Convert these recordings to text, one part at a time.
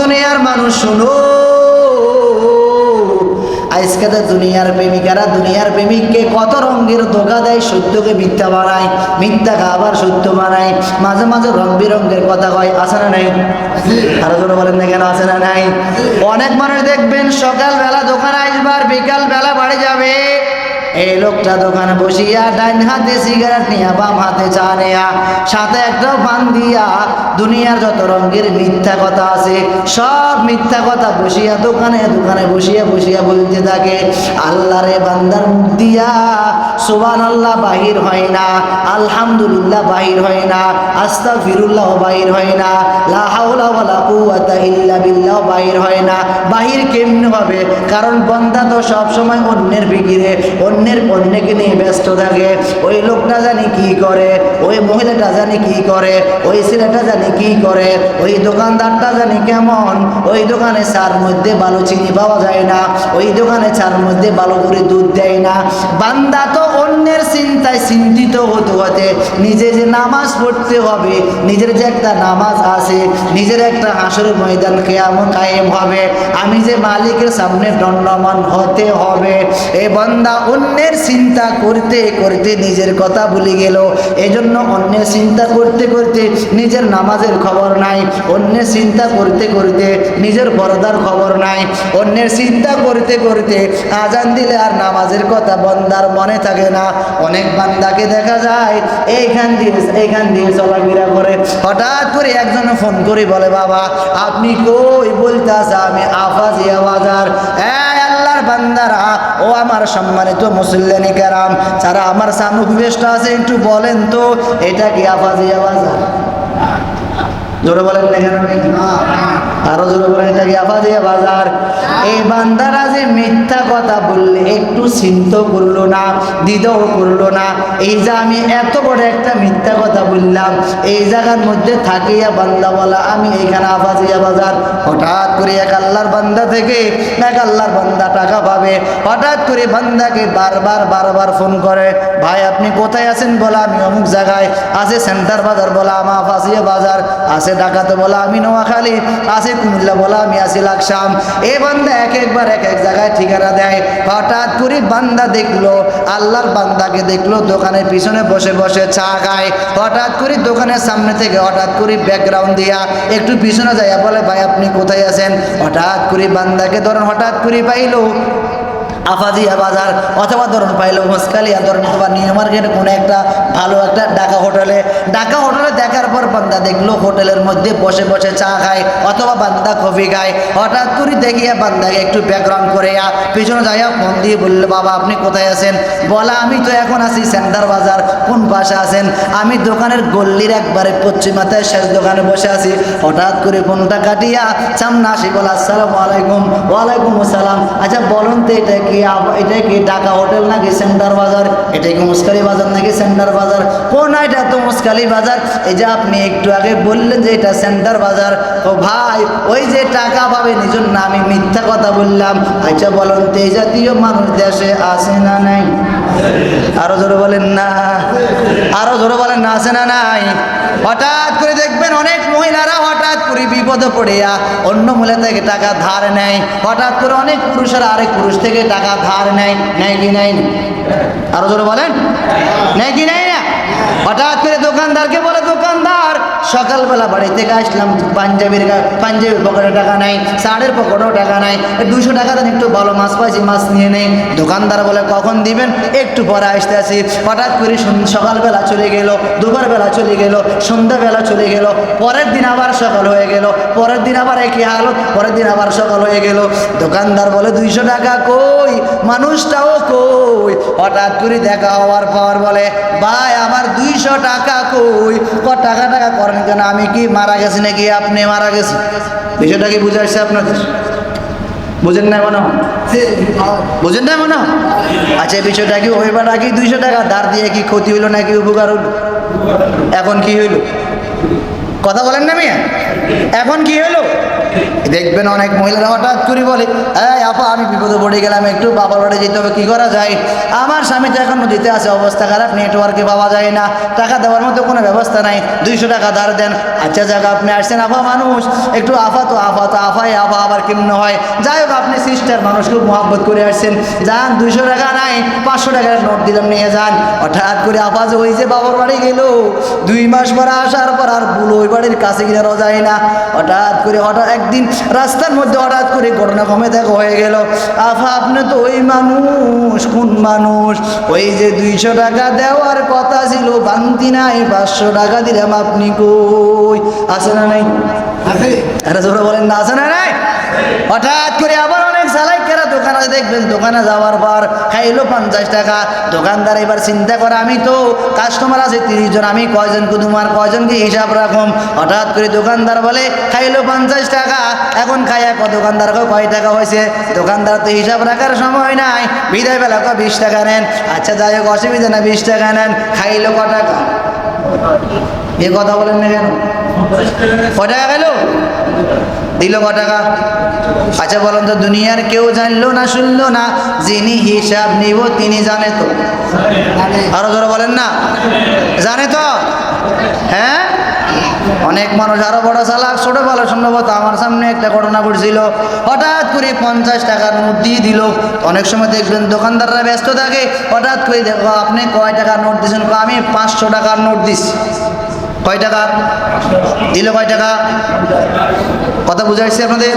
দুনিয়ার মানুষ শুনো। আজকে তো দুনিয়ার প্রেমিকারা, দুনিয়ার প্রেমিককে কত রঙের ধোকা দেয়, সত্যকে মিথ্যা বানায়, মিথ্যা আবার সত্য বানায়, মাঝে মাঝে রং বিরঙ্গের কথা কয়, আছে না নাই? আরও জোরে বলেন না কেন, আছে না নাই? অনেক মানুষ দেখবেন সকালবেলা দোকানে আসবার বিকাল বেলা বাড়ি যাবে। এই লোকটা দোকানে বসিয়া ডাইন হাতে সিগারেট নিয়া, বাম হাতে চা নেয়া, সাথে একটা পান দিয়া দুনিয়ার যত রঙের মিথ্যা কথা আছে, সব মিথ্যা কথা বসিয়া দোকানে দোকানে বসিয়া বসিয়া বলতে থাকে, আল্লাহ রে বান্দার মুখ দিয়া সোবান আল্লাহ বাহির হয় না, আলহামদুলিল্লাহ বাহির হয় না আস্তা ফিরুল্লাহ বাহির হয় না, লা হাওলা ওয়ালা কুওয়াতা ইল্লা বিল্লাহ বাহির হয় না। বাহির কেমনে হবে? কারণ বন্দা তো সব সময় অন্যের বিকিরে অন্যের অন্যকে নিয়ে ব্যস্ত থাকে। ওই লোকটা জানি কি করে, ওই মহিলাটা জানি কি করে, ওই ছেলেটা জানি কি করে, ওই দোকানদারটা জানি কেমন। ওই দোকানে চার মধ্যে ভালো চিনি পাওয়া যায় না, ওই দোকানে চার মধ্যে ভালো করে দুধ দেয় না। বান্দা তো অন্যের চিন্তায় চিন্তিত হতে হতে নিজে যে নামাজ পড়তে হবে, নিজের যে একটা নামাজ আছে, নিজের একটা হাসর ময়দান কেমন কায়েম হবে। আমি যে মালিকের সামনে দণ্ডমান হতে হবে। এ বন্দা অন্যের চিন্তা করতে করতে নিজের কথা ভুলে গেল। এজন্য অন্যের চিন্তা করতে করতে নিজের নামাজের খবর নাই। অন্যের চিন্তা করতে করতে নিজের পর্দার খবর নাই। অন্যের চিন্তা করতে করতে আজান দিলে আর নামাজের কথা বন্দার মনে থাকে না। অনেক বান্দাকে দেখা যায়, এইখান দিয়ে এইখান দিয়ে চলাফেরা করে। হঠাৎ করে একজন ফোন করে বলে, বাবা, আপনি কই বলতে আছে আমি আফাজিয়া বাজার। এই আল্লাহর বান্দারা, ও আমার সম্মানিত মুসল্লানি কেরাম যারা আমার সামনে বেষ্ট আছে, একটু বলেন তো, এটা কি আফাজিয়া বাজার জোরে বলেন না কেন আরও জোরে বলেন, এটা কি আফাজিয়া বাজার এই বান্দারা যে মিথ্যা কথা বললে, একটু চিন্তা করল না, দ্বিধাও করল না। এই যে আমি এত বড় একটা মিথ্যা কথা বললাম, এই জায়গার মধ্যে থাকিয়া বান্দা বলা আমি এইখানে আফাজিয়া বাজার। হঠাৎ করে এক আল্লাহর বান্দা থেকে, এক আল্লাহর বান্দা টাকা পাবে। হঠাৎ করে বান্দাকে বারবার বারবার ফোন করে, ভাই, আপনি কোথায় আছেন বলা, আমি অমুক জায়গায়, আছে সেন্টার বাজার বলা আমার ফাঁসিয়া বাজার, আছে ঢাকাতে বলা, আমি নোয়াখালী, আছে কুমিল্লা বলা, আমি আছি লাকসাম। এ বান্দা এক একবার এক এক জায়গায় ঠিকানা দেয়। হঠাৎ করে বান্দা দেখল, আল্লাহর বান্দাকে দেখল, দোকানের পিছনে বসে বসে চা খায়। হঠাৎ করে দোকানের সামনে থেকে হঠাৎ করে ব্যাকগ্রাউন্ড দিয়া একটু পিছনে যাইয়া বলে, ভাই, আপনি কোথায় আছেন? হঠাৎ করে বান্দাকে ধরেন, হঠাৎ করে পাইলো। আফাজিয়া বাজার অথবা ধরুন পাইলো মুসকালিয়া, ধরুন অথবা নিউ মার্কেটে, কোনো একটা ভালো একটা ঢাকা হোটেলে। ঢাকা হোটেলে দেখার পর বান্দা দেখল হোটেলের মধ্যে বসে বসে চা খায় অথবা বান্দা কফি খায়। হঠাৎ করে দেখিয়া বান্দাকে একটু ব্যাকগ্রাউন্ড করে পিছনে যাইয়া ফোন দিয়ে বলল, বাবা, আপনি কোথায় আছেন? বলা, আমি তো এখন আছি সেন্টার বাজার, কোন পাশে আছেন? আমি দোকানের গল্লির একবারে পশ্চিমাতে শেষ দোকানে বসে আছি। হঠাৎ করে ফোনটা কাটিয়া সামনে আসি, বলা, আসসালামু আলাইকুম, ওয়ালাইকুম আসসালাম। আচ্ছা বলুন তো এটা কি আব- এটা কি ঢাকা হোটেল নাকি সেন্টার বাজার? এটা কি মুসকালি বাজার নাকি সেন্টার বাজার? কোন এটা তো মুসকালি বাজার? এই যে আপনি একটু আগে বললেন যে এটা সেন্টার বাজার। ও ভাই, ওই যে টাকা পাবেন, এই জন্য আমি মিথ্যা কথা বললাম। আচ্ছা বলুন, তো এই জাতীয় মানুষ দেশে আসে না নাই? আরও জোরে বলেন না। আরও জোরে বলেন না আছে না নাই? হঠাৎ করে দেখবেন অনেক মহিলারা হঠাৎ করে বিপদে পড়িয়া অন্য মূলের থেকে টাকা ধার নেয়। হঠাৎ করে অনেক পুরুষেরা আরেক পুরুষ থেকে টাকা ধার নেয়। নেয় কি নেয়? আরও জোরে বলেন। নেয় কি নেয় না? হঠাৎ করে দোকানদারকে বলে, দোকানদার সকালবেলা বাড়ি থেকে আসলাম, পাঞ্জাবির পাঞ্জাবির পকেটে টাকা নাই শাড়ির পকেটেও টাকা নাই দুশো টাকা দেন একটু ভালো মাছ পাইছি, মাছ নিয়ে নেই। দোকানদার বলে, কখন দিবেন? একটু পরে আসতে আসি, হঠাৎ করে সকালবেলা চলে গেল, দুপুরবেলা চলে গেল, সন্ধ্যাবেলা চলে গেল, পরের দিন আবার সকাল হয়ে গেল, পরের দিন আবার একই হালত পরের দিন আবার সকাল হয়ে গেল। দোকানদার বলে, দুইশো টাকা কই? মানুষটাও কই? হঠাৎ করে দেখা হওয়ার পর বলে, ভাই, আমার দুইশো টাকা কই? ক টাকা টাকা করেন কেন আমি কি মারা গেছি নাকি? আপনি মারা গেছেন। বিষয়টা কি বুঝে আসছে আপনাদের? বুঝেন না মনে বুঝেন না মনে আচ্ছা বিষয়টা কি ওইবার আগে দুইশো টাকা ধার দিয়ে কি ক্ষতি হইল নাকি উপকার হইল? এখন কি হইল? কথা বলেন না মিয়া। এখন কি হলো দেখবেন অনেক মহিলারা হঠাৎ করে বলে, এই আপা, আমি বিপদে পড়ে গেলাম, একটু বাবার বাড়ি যেতে হবে, কী করা যায়? আমার স্বামী তো এখন নদীতে আছে, অবস্থা খারাপ নেটওয়ার্কে পাওয়া যায় না, টাকা দেওয়ার মতো কোনো ব্যবস্থা নাই, দুইশো টাকা ধার দেন আচ্ছা জায়গা আপনি আসছেন আফা মানুষ, একটু আফা তো আফা তো আফাই আফা আবার কেমন হয়? যাই হোক, আপনি সিস্টার মানুষ, খুব মহাব্বত করে আসছেন, যান, দুইশো টাকা নাই, পাঁচশো টাকার নোট দিলাম, নিয়ে যান। হঠাৎ করে আপা যে ওই যে বাবার বাড়ি গেল, দুই মাস পরে আসার পর আর বুলো ওই বাড়ির কাছে গিয়ে যায় না। হঠাৎ করে হঠাৎ একদিন রাস্তার মধ্যে হঠাৎ করে ঘটনা কমে দেখা হয়ে গেল। আফা আপনি তো ওই মানুষ কোন মানুষ? ওই যে দুইশো টাকা দেওয়ার কথা ছিল বান্তি নাই পাঁচশো টাকা দিলাম আপনি কই? আছে না নাই? আরে জোরে বলেন না আছে না নাই? হঠাৎ করে আবার দোকানে দেখবেন, দোকানে যাওয়ার পর খাইলো পঞ্চাশ টাকা। দোকানদার এবার চিন্তা করে, আমি তো কাস্টমার আছে তিরিশ জন, আমি কয়জন কুদুমার কয়জনকে হিসাব রাখুম? হঠাৎ করে দোকানদার বলে, খাইলো পঞ্চাশ টাকা, এখন খাইয়া ক দোকানদার কয় কয় টাকা হয়েছে? দোকানদার তো হিসাব রাখার সময় নাই, বিদায় বেলা কয়, বিশ টাকা নেন। আচ্ছা যাই হোক, অসুবিধা না বিশ টাকা নেন। খাইলো ক টাকা? এ কথা বলেন না কেন? ক টাকা খাইলো? দিল ক টাকা আচ্ছা বলুন তো দুনিয়ার কেউ জানলো না শুনলো না? যিনি হিসাব নিব তিনি জানে তো। আরও ধরো বলেন না। জানে তো? হ্যাঁ? অনেক মানুষ আরও বড় চালাক ছোট ভালো সম্ভবত আমার সামনে একটা ঘটনা ঘটছিল। হঠাৎ করে পঞ্চাশ টাকার নোট দিয়ে দিল। অনেক সময় দেখবেন দোকানদাররা ব্যস্ত থাকে। হঠাৎ করে দেখো আপনি কয় টাকার নোট দিয়েছেন? কয়, আমি পাঁচশো টাকার নোট দিছি। কয় টাকা? দিল কয় টাকা? কথা বুঝাইছে আপনাদের?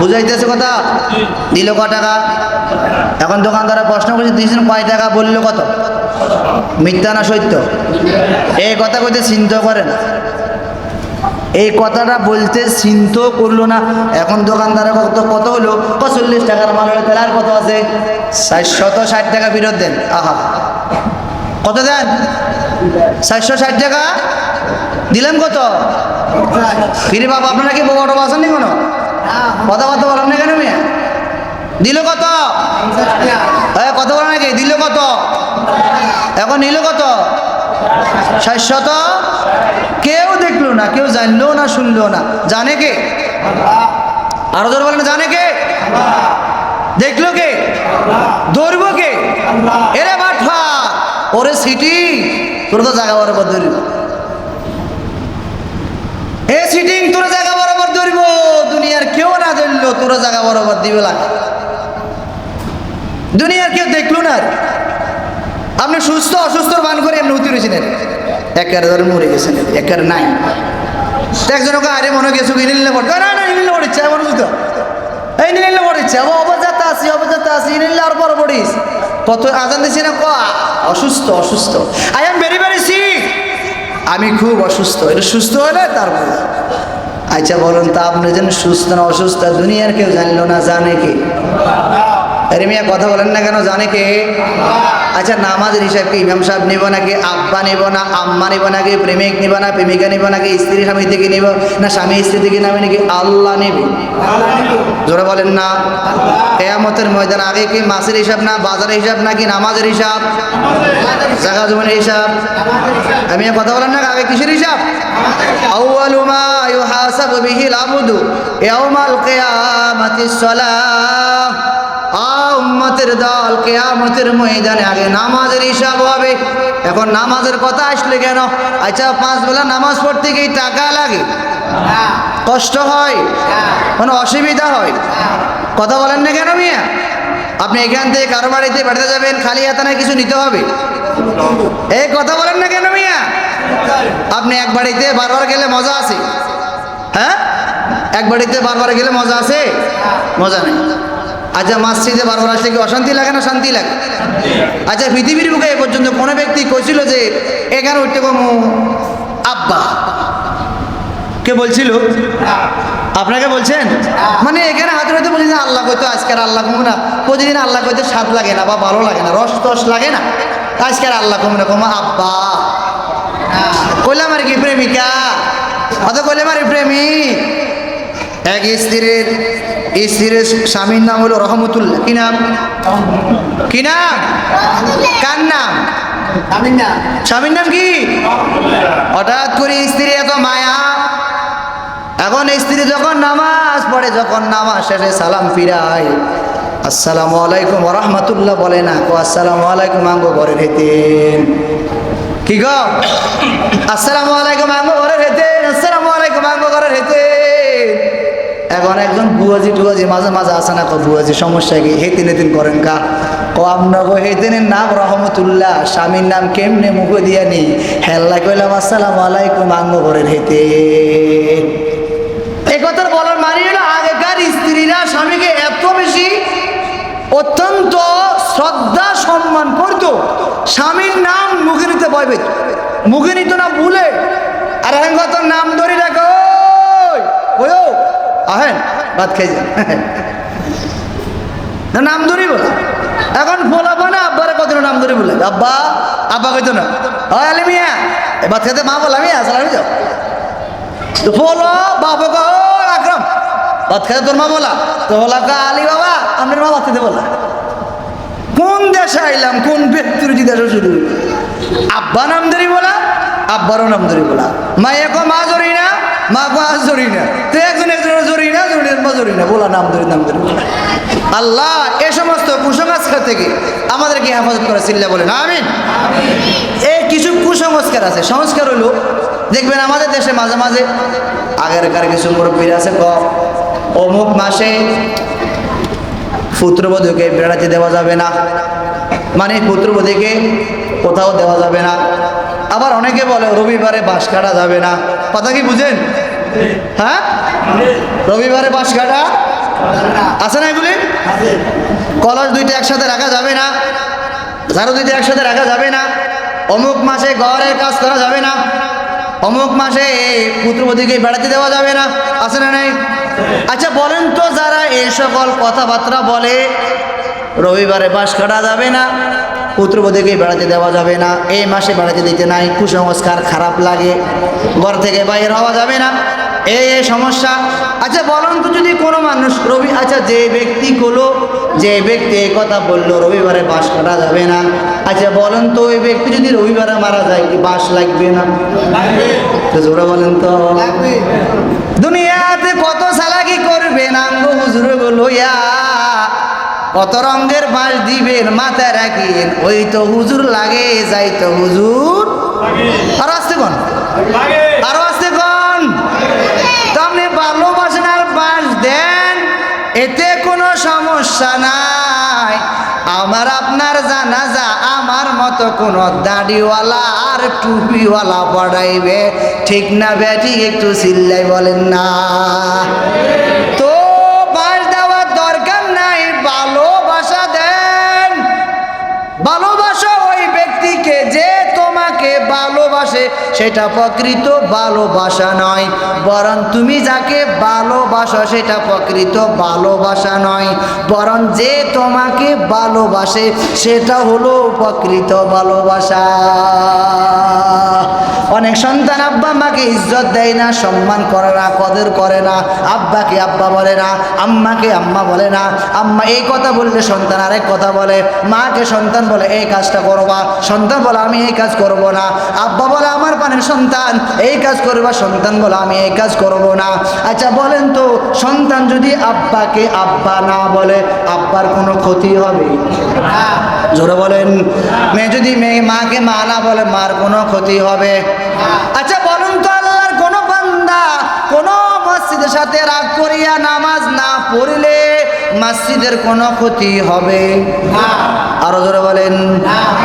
বুঝাইতেছে কথা? দিল ক টাকা? এখন দোকানদারা প্রশ্ন করছে, দিয়েছেন কয় টাকা, বলল কত? মিথ্যা না সত্য? এই কথা কইতে চিন্তা করে না। এই কথাটা বলতে চিন্তা করল না। এখন দোকানদারের কত কত হলো? চল্লিশ টাকার মাল হলে, তাহলে আর কত আছে? শত ষাট টাকা ফেরত দেন। আহা। কত দেন? চারশো ষাট টাকা দিলাম কত? ফিরে বাবা, আপনারা কি বড় আছেন নি কোনো কথা কথা বলেন না কেন মেয়ে? দিল কত? হ্যাঁ কত বলেন নাকি দিল কত? এখন নিল কত? ষাটশত কেউ দেখল না, কেউ জানলো না, শুনলো না। জানে কে? আরও জোর বলেন, জানে কে? দেখল কে? ধরবো কে? এরে বাঠা ওরে সিটি। তোর তো জায়গা বরাবর ধরব। এ সিটিং তোর জায়গা বরাবর ধরব। দুনিয়ার কেউ না ধরলো তোর জায়গা বরাবর দিবে লাগে। দুনিয়ার কেউ দেখল না। আপনি সুস্থ অসুস্থ বান করে এমনি উঠে রয়েছেন। একের ধরে মরে গেছেন। একের নাই। একজন ওকে আরে মনে গেছো কি নিলে পড়ে না না, নিলে পড়েছে এমন বুঝতো এই নিলে পড়েছে অবজাতে আসি অবজাতে আসি নিলে আর বড় পড়িস। কত আজান দিছি না? ক অসুস্থ অসুস্থ। I am very very sick আমি খুব অসুস্থ। এটা সুস্থ হলে তারপর আচ্ছা বলুন তা আপনি যেন সুস্থ না অসুস্থ, দুনিয়ার কেউ জানলো না, জানে কি? আরে মিয়া, কথা বলেন না কেন? জানে কে? আচ্ছা নামাজের হিসাব কি? ইমাম সাহেব নিব নাকি? আব্বা নিব না? আম্মা নিব নাকি? প্রেমিক নিব না? প্রেমিকা নিব নাকি? স্ত্রী স্বামী থেকে নিব না? স্বামী স্ত্রী থেকে নেবে নাকি? আল্লাহ নেবে। জোরে বলেন না। কেয়ামতের ময়দান আগে কি মাসের হিসাব না বাজারের হিসাব নাকি নামাজের হিসাব? জায়গা জমিনের হিসাব। আমি কথা বলেন না আগে কিসের হিসাব? আউয়ালু মা ইউহাসাবু বিহিল আবদু ইয়াউমাল কিয়ামাতিস সালাহ। উম্মতের দল কেয়ামতের ময়দানে আগে নামাজের হিসাব হবে। এখন নামাজের কথা আসলে কেন? আচ্ছা পাঁচ বেলা নামাজ পড়তে গিয়ে টাকা লাগে? কষ্ট হয়? কোনো অসুবিধা হয়? কথা বলেন না কেন মিয়া? আপনি এখান থেকে কারও বাড়িতে বেড়াতে যাবেন, খালি হাতানে কিছু নিতে হবে? এই কথা বলেন না কেন মিয়া? আপনি এক বাড়িতে বারবার গেলে মজা আছে? হ্যাঁ? এক বাড়িতে বারবার গেলে মজা আছে? মজা নেই। আচ্ছা মসজিদে বারবার আসলে কি অশান্তি লাগে না শান্তি লাগে? আচ্ছা পৃথিবীর বুকে এ পর্যন্ত কোনো ব্যক্তি কইছিল যে এখানে উঠতে কম আব্বা? কে বলছিল? আপনাকে বলছেন? মানে এখানে হাতে হাতে বলছি আল্লাহ কইতো আজকের আল্লাহ কমু না, প্রতিদিন আল্লাহ কইতে স্বাদ লাগে না বা ভালো লাগে না, রস টস লাগে না। আজকের আল্লাহ কমু না, কমু আব্বা। কইলাম আর কি, প্রেমিকা। অত কইলাম আর প্রেমিক। এক স্ত্রীর স্ত্রীর স্বামীর নাম হলো রহমতুল্লাহ। কি নাম? কি নাম? কার নাম? স্বামীর নাম। কি? হঠাৎ করে স্ত্রী এত মায়া। এখন স্ত্রী যখন নামাজ পড়ে যখন নামাজ শেষে সালাম ফিরায় আসসালামু আলাইকুম রহমতুল্লাহ বলে না কো আসসালামু আলাইকুম আঙ্গো ঘরের হেতেন। কি গো? আসসালামু আলাইকুম আঙ্গো ঘরের হেতেন আসসালামু আলাইকুম আঙ্গো ঘরের হেতেন। এখন একজন বুয়াজি টুয়াজি মাঝে মাঝে আসে না কো বুয়াজি, সমস্যা কি? হেতিন হেতিন করেন কা? ও আমরা গো হেতিনের নাম রহমতুল্লাহ, স্বামীর নাম কেমনে মুখ দিয়া নি? হেল্লা কইলাম, আসসালাম আলাইকুম, আঙ্গ করেন হেতেন। এই কথার বলার মানে হলো, আগেকার স্ত্রীরা স্বামীকে এত বেশি অত্যন্ত শ্রদ্ধা সম্মান করত, স্বামীর নাম মুখে নিতে ভয় পেত, মুখে নিত না ভুলে আর এখন নাম ধরে রাখো ওই আহেন, ভাত খাই যান। নাম ধরি বলা। এখন বলাবো না, আব্বারে কত নাম ধরে বলে। আব্বা আব্বা কইতো না আলি মিয়া ভাত খেতে মা বললাম মিয়া, সালামি যাও তো বলো বাবা গো আকরাম, ভাত খেতে তোর মা বলা তো বলা আলী বাবা আপনার মা ভাত খেতে বলা কোন দেশে আইলাম, কোন ব্যক্তিরুচি দেশে শুধু? আব্বা নাম ধরি বলা, আব্বারও নাম ধরি বলা। মায়ে কো মা জরি না। মা না। একজন একজনের না নাম ধরি, নাম আল্লাহ এ সমস্ত কুসংস্কার থেকে আমাদেরকে হেফাজত করে চিল্লা বলেন, আমিন। এই কিছু কুসংস্কার আছে। সংস্কার হলো, দেখবেন আমাদের দেশে মাঝে মাঝে আগেরকার কিছু মুরব্বীরা আছে, ক, অমুক মাসে পুত্রবধূকে বেড়াতে দেওয়া যাবে না। মানে পুত্রবধূকে কোথাও দেওয়া যাবে না। আবার অনেকে বলে, রবিবারে বাঁশ কাটা যাবে না। কথা কি বুঝেন? হ্যাঁ? রবিবারে বাঁশ কাটা আছে না এগুলি? কলস দুইটা একসাথে রাখা যাবে না। ঝাড়ু দুইটা একসাথে রাখা যাবে না। অমুক মাসে ঘরের কাজ করা যাবে না। অমুক মাসে এই পুত্রবধূকে বেড়াতে দেওয়া যাবে না। আছে না নাই? আচ্ছা বলেন তো যারা এই সকল কথাবার্তা বলে, রবিবারে বাস কাটা যাবে না। পুত্রবধূকে বেড়াতে দেওয়া যাবে না। এই মাসে বেড়াতে দিতে নাই, কুসংস্কার খারাপ লাগে, ঘর থেকে বাইরে হওয়া যাবে না। এই এই সমস্যা। আচ্ছা বলুন তো যদি কোনো মানুষ, রবি আচ্ছা যে ব্যক্তি গুলো যে ব্যক্তি এই কথা বলল, রবিবারে বাস কাটা যাবে না। আচ্ছা বলেন তো, ওই ব্যক্তি যদি রবিবারে মারা যায়, কি বাস লাগবে না? জোরে বলেন তো। কত রঙের বাঁশ দিবেন মাথায় রাখেন ওই তো হুজুর লাগে যাই তো হুজুর আর আসতে কোন? আরও আসতে কোন? তো আপনি ভালোবাসেন আর বাঁশ দেন এতে কোনো সমস্যা নাই। আমার আপনার জানাজা আমার মতো কোনো দাড়িওয়ালা আর টুপিওয়ালা পড়াইবে। ঠিক না ব্যাটি একটু চিল্লাই বলেন না। ভালোবাসে সেটা প্রকৃত ভালোবাসা নয়। বরং তুমি যাকে ভালোবাসো, সেটা প্রকৃত ভালোবাসা নয়। বরং যে তোমাকে ভালোবাসে, সেটা হলো প্রকৃত ভালোবাসা। অনেক সন্তান আব্বা মাকে ইজ্জত দেয় না, সম্মান করে না, কদর করে না, আব্বাকে আব্বা বলে না, আম্মাকে আম্মা বলে না। আম্মা এই কথা বললে সন্তান আরেক কথা বলে, মাকে সন্তান বলে, এই কাজটা করবা, সন্তান বলে, আমি এই কাজ করব না। আব্বা বলে, আমার পানের সন্তান, এই কাজ করবা, সন্তান বলে, আমি এই কাজ করব না। আচ্ছা বলেন তো, সন্তান যদি আব্বাকে আব্বা না বলে, আব্বার কোনো ক্ষতি হবে? জোরে বলেন। মেয়ে যদি মেয়ে মাকে মা না বলে, মার কোনো ক্ষতি হবে? আচ্ছা বলুন তো আল্লাহর কোন বান্দা কোন মসজিদের সাথে রাগ করিয়া নামাজ না পড়লে মসজিদের কোনো ক্ষতি হবে? আরও জোরে বলেন।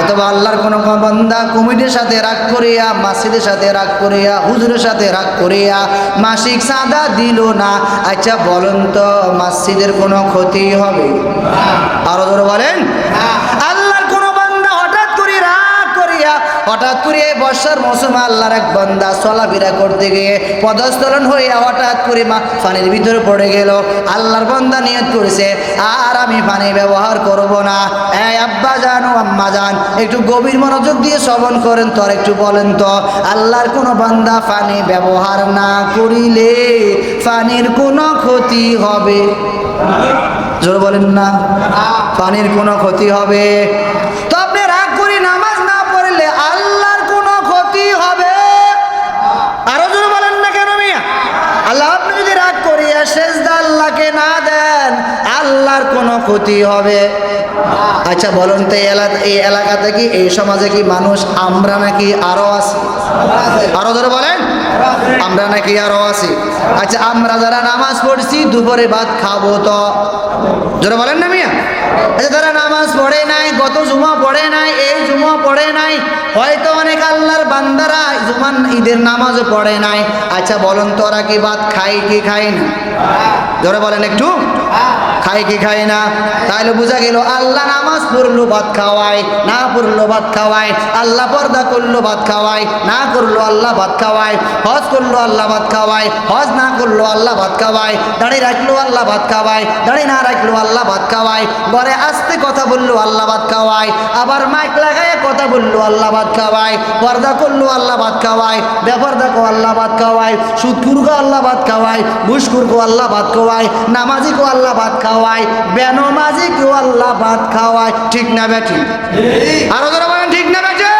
অথবা আল্লাহর কোনো বান্দা কমিটির সাথে রাগ করিয়া মসজিদের সাথে রাগ করিয়া হুজুরের সাথে রাগ করিয়া মাসিক চাঁদা দিল না? আচ্ছা বলুন তো মসজিদের কোনো ক্ষতি হবে? আরও জোরে বলেন। হঠাৎ করে বর্ষার মৌসুমে আল্লাহর এক বান্দা চলাফেরা করতে গিয়ে পদস্থলন হয়ে হঠাৎ করে মা পানির ভিতরে পড়ে গেল। আল্লাহর বান্দা নিয়ত করেছে আর আমি পানি ব্যবহার করব না। এই আব্বা জান ও আম্মা জান একটু গভীর মনোযোগ দিয়ে শ্রবণ করেন তো আর একটু বলেন তো আল্লাহর কোনো বান্দা পানি ব্যবহার না করিলে পানির কোনো ক্ষতি হবে? জোর বলেন না। পানির কোনো ক্ষতি হবে? আল্লাহর কোনো ক্ষতি হবে? আচ্ছা বলুন তো এই এলাকাতে কি, এই সমাজে কি মানুষ, আমরা নাকি আরও আছি? আরও ধরে বলেন, আমরা নাকি আরও আছি। আচ্ছা আমরা যারা নামাজ পড়ছি, দুপুরে ভাত খাব তো। ধরে বলেন না মিয়া। আচ্ছা যারা নামাজ পড়ে নাই, গত জুমা পড়ে নাই, এই জুমা পড়ে নাই, হয়তো অনেক আল্লাহর বান্দারা জুমান ঈদের নামাজও পড়ে নাই। আচ্ছা বলুন তো ওরা কি ভাত খাই কি খায় না? জোরে বলেন একটু। খায় কি খায় না? তাহলে বোঝা গেল আল্লাহ পড়ল ভাত খাওয়ায় না পড়ল ভাত খাওয়ায় আল্লাহ পর্দা করল ভাত খাওয়ায় না করল আল্লাহ ভাত খাওয়ায় হজ করল আল্লাহ ভাত খাওয়ায় হজ না করল আল্লাহ ভাত খাওয়ায় দাঁড়িয়ে রাখল আল্লাহ ভাত খাওয়ায় দাঁড়িয়ে না রাখল আল্লাহ ভাত খাওয়ায় ঘরে আসতে কথা বলল আল্লাহ ভাত খাওয়ায় আবার মাইক লাগায় কথা বলল আল্লাহ ভাত খাওয়ায় পর্দা করল আল্লাহ ভাত খাওয়ায় কো আল্লাহ ভাত খাওয়ায় সুদকুরগো আল্লাহ ভাত খাওয়ায় ঘুষকুরগো আল্লাহ ভাত খাওয়ায় নামাজি কো আল্লাহ ভাত খাওয়ায় বেনমাজি কেউ আল্লাহ ভাত খাওয়ায় ঠিক না বেঠিক আরও যারা বলেন, ঠিক না বেঠে?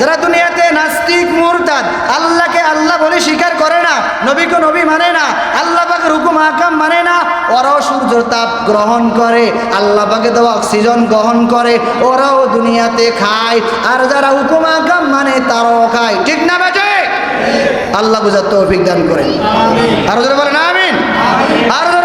যারা দুনিয়াতে নাস্তিক, মুরতাদ, আল্লাহকে আল্লাহ বলে স্বীকার করে না, নবীকে নবী মানে না, আল্লাহ পাকের হুকুম, হাকাম মানে না, ওরাও সূর্যের তাপ গ্রহণ করে, আল্লাহ পাকে দেওয়া অক্সিজেন গ্রহণ করে, ওরাও দুনিয়াতে খায়, আর যারা হুকুম, হাকাম মানে তারাও খায়। ঠিক না বেটে আল্লাহ বুঝার তৌফিক দান করেন। আরও যারা বলেন, আমিন। আরও